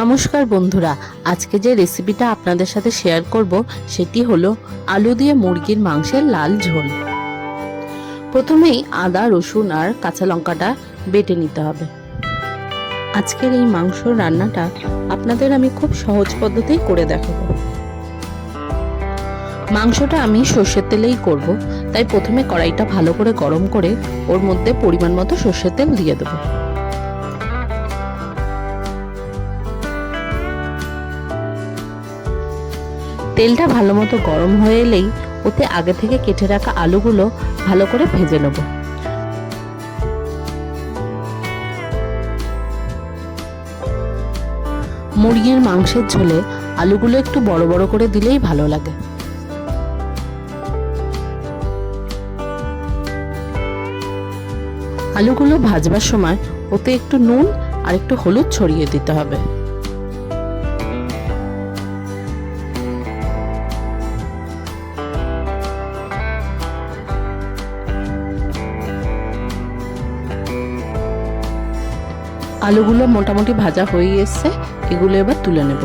নমস্কার বন্ধুরা, আজকে যে রেসিপিটা আপনাদের সাথে শেয়ার করব, সেটি হলো আলু দিয়ে মুরগির মাংসের লাল ঝোল। প্রথমেই আদা, রসুন আর কাঁচা লঙ্কাটা বেটে নিতে হবে। আজকের এই মাংস রান্নাটা আপনাদের আমি খুব সহজ পদ্ধতিই করে দেখাবো। মাংসটা আমি সর্ষের তেলেই করব, তাই প্রথমে কড়াইটা ভালো করে গরম করে ওর মধ্যে পরিমাণ মতো সর্ষের তেল দিয়ে দেবো। তেলটা ভালো মতো গরম হয়ে এলেই ওতে আগে থেকে কেটে রাখা আলুগুলো ভালো করে ভেজে নেব। মুরগির মাংসের ঝোলে আলুগুলো একটু বড় বড় করে দিলেই ভালো লাগে। আলুগুলো ভাজবার সময় ওতে একটু নুন আর একটু হলুদ ছড়িয়ে দিতে হবে। আলুগুলো মোটামুটি ভাজা হয়ে এসছে এগুলো এবার তুলে নেব।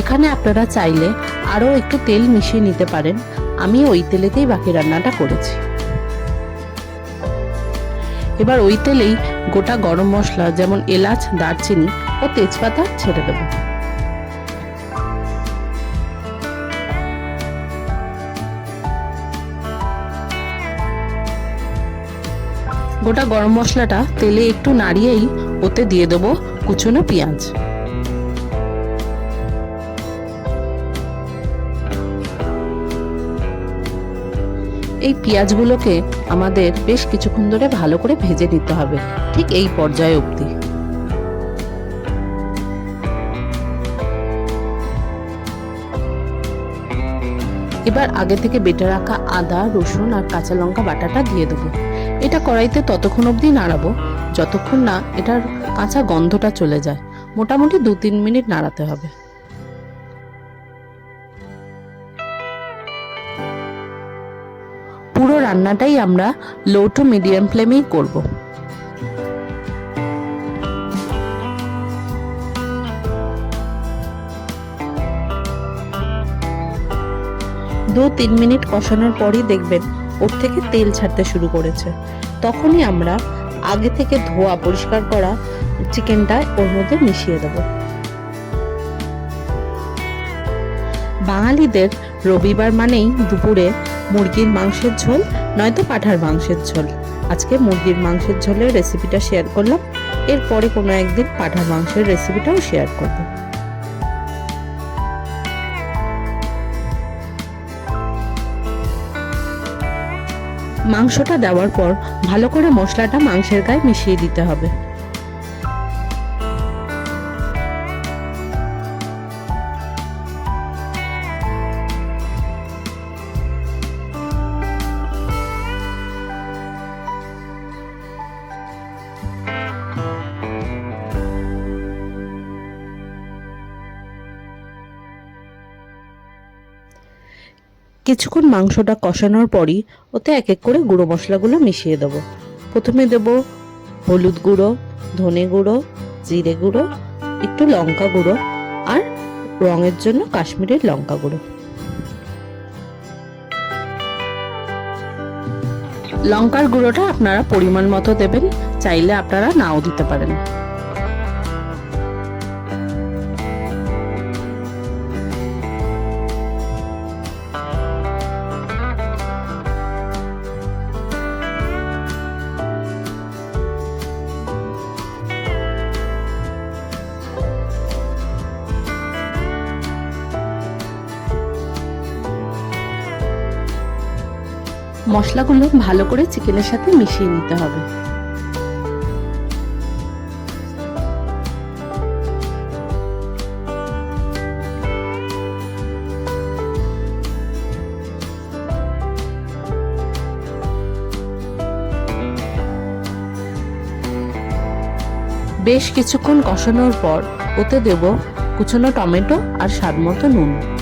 এখানে আপনারা চাইলে আরও একটু তেল মিশিয়ে নিতে পারেন। আমি ওই তেলেতেই বাকি রান্নাটা করেছি। এবার ওই তেলেই গোটা গরম মশলা, যেমন এলাচ, দারচিনি ও তেজপাতা ছেড়ে দেবো। গোটা গরম মশলাটা তেলে একটু নাড়িয়েই ওতে দিয়ে দেবো কুচনো পেঁয়াজ। এই পেঁয়াজগুলোকে আমাদের বেশ কিছুক্ষণ ধরে ভালো করে ভেজে নিতে হবে, ঠিক এই পর্যায়ে অবধি। এবার আগে থেকে বেটে রাখা আদা, রসুন আর কাঁচা লঙ্কা বাটাটা দিয়ে দেবো। এটা কড়াইতে ততক্ষণ অবধি নাড়াবো। যতক্ষণ না এটার কাঁচা গন্ধটা চলে যায়, মোটামুটি দু তিন মিনিট নাড়াতে হবে। পুরো রান্নাটাই আমরা লো টু মিডিয়াম ফ্লেমেই করব। দু তিন মিনিট কষানোর পরই দেখবেন ওর থেকে তেল ছাড়তে শুরু করেছে। তখনই আমরা আগে থেকে ধোয়া পরিষ্কার করা চিকেনটা ওর মধ্যে মিশিয়ে দেব। বাঙালিদের রবিবার মানেই দুপুরে মুরগির মাংসের ঝোল, নয়তো পাঠার মাংসের ঝোল। আজকে মুরগির মাংসের ঝোলের রেসিপিটা শেয়ার করলাম। এরপরে কোনো একদিন পাঠার মাংসের রেসিপিটাও শেয়ার করব। মাংসটা দেওয়ার পর ভালো করে মশলাটা মাংসের গায়ে মিশিয়ে দিতে হবে। কিছুক্ষণ মাংসটা কষানোর পরই ওতে এক এক করে গুঁড়ো মশলাগুলো মিশিয়ে দেবো। প্রথমে দেব হলুদ গুঁড়ো, ধনে গুঁড়ো, জিরে গুঁড়ো, একটু লঙ্কা গুঁড়ো আর রঙের জন্য কাশ্মীরের লঙ্কা গুঁড়ো। লঙ্কার গুঁড়োটা আপনারা পরিমাণ মতো দেবেন, চাইলে আপনারা নাও দিতে পারেন। মশলাগুলো ভালো করে চিকেনের সাথে মিশিয়ে নিতে হবে। বেশ কিছুক্ষণ কষানোর পর ওতে দেব কুচনো টমেটো আর স্বাদ মতো নুন।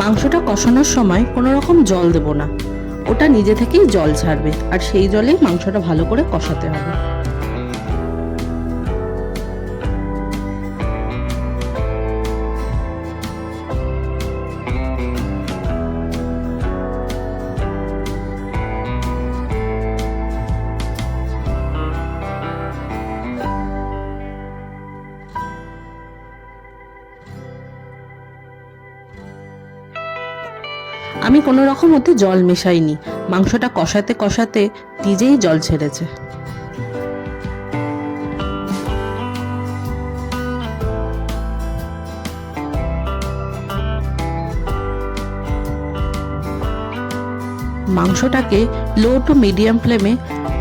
মাংসটা কষানোর সময় কোনো রকম জল দেব না। ওটা নিজে থেকেই জল ছাড়বে, আর সেই জলেই মাংসটা ভালো করে কষাতে হবে। আমি কোনো রকম ওতে জল মেশাইনি। মাংসটা কষাতে কষাতে নিজেই জল ছেড়েছে। মাংসটাকে লো টু মিডিয়াম ফ্লেমে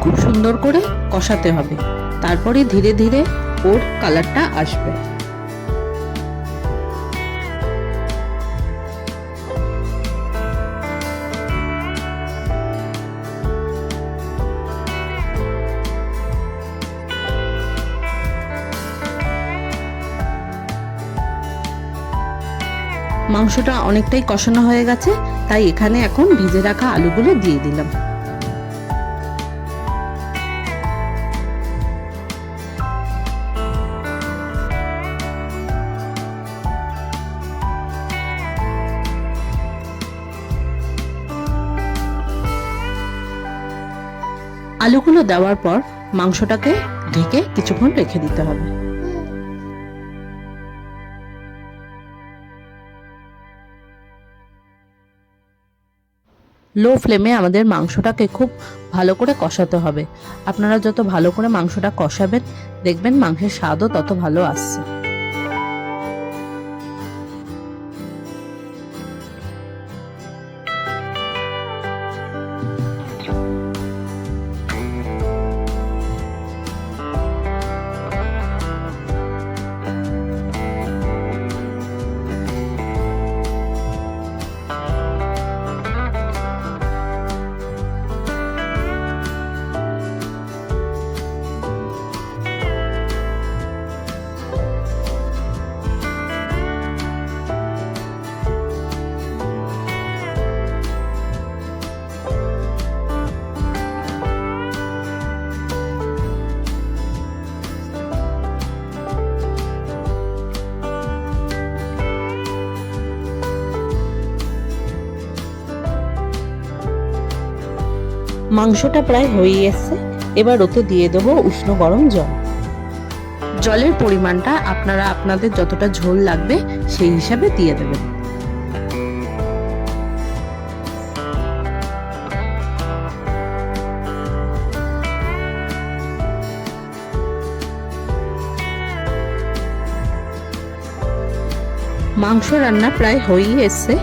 খুব সুন্দর করে কষাতে হবে। তারপরে ধীরে ধীরে ওর কালারটা আসবে। মাংসটা অনেকটাই কষানো হয়ে গেছে, তাই এখানে এখন ভিজে রাখা আলুগুলো দিয়ে দিলাম। আলুগুলো দেওয়ার পর মাংসটাকে ঢেকে কিছুক্ষণ রেখে দিতে হবে। লো ফ্লেমে আমাদের মাংসটাকে খুব ভালো করে কষাতে হবে। আপনারা যত ভালো করে মাংসটা কষাবেন, দেখবেন মাংসের স্বাদও তত ভালো আসছে। মাংসটা প্রায় হয়ে এসছে এবার ওতে দিয়ে দেবো উষ্ণ গরম জল। জলের পরিমাণটা আপনারা আপনাদের যতটা ঝোল লাগবে সেই হিসাবে দিয়ে দেবেন। মাংস রান্না প্রায় হয়েই এসছে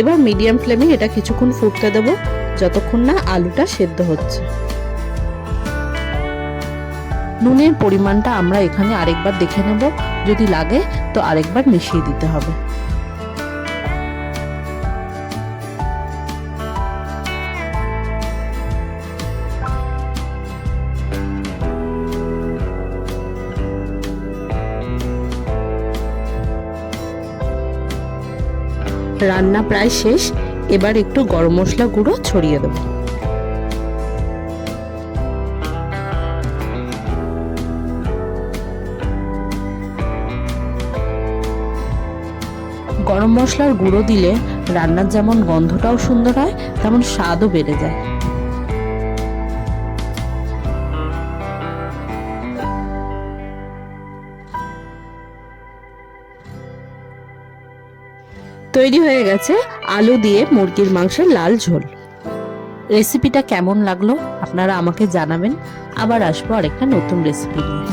এবার মিডিয়াম ফ্লেমে এটা কিছুক্ষণ ফুটতে দেবো। যতক্ষণ না আলুটা সেদ্ধ হচ্ছে। নুনের পরিমাণটা আমরা এখানে আরেকবার দেখে নেব। যদি লাগে তো আরেকবার মিশিয়ে দিতে হবে। রান্না প্রায় শেষ। এবার একটু গরম মশলা গুঁড়ো ছড়িয়ে দেবো। গরম মশলার গুঁড়ো দিলে রান্নার যেমন গন্ধটাও সুন্দর হয়, তেমন স্বাদও বেড়ে যায়। তৈরি হয়ে গেছে আলু দিয়ে মুরগির মাংসের লাল ঝোল। রেসিপিটা কেমন লাগল? আপনারা আমাকে জানাবেন। আবার আসব আরেকটা নতুন রেসিপি নিয়ে।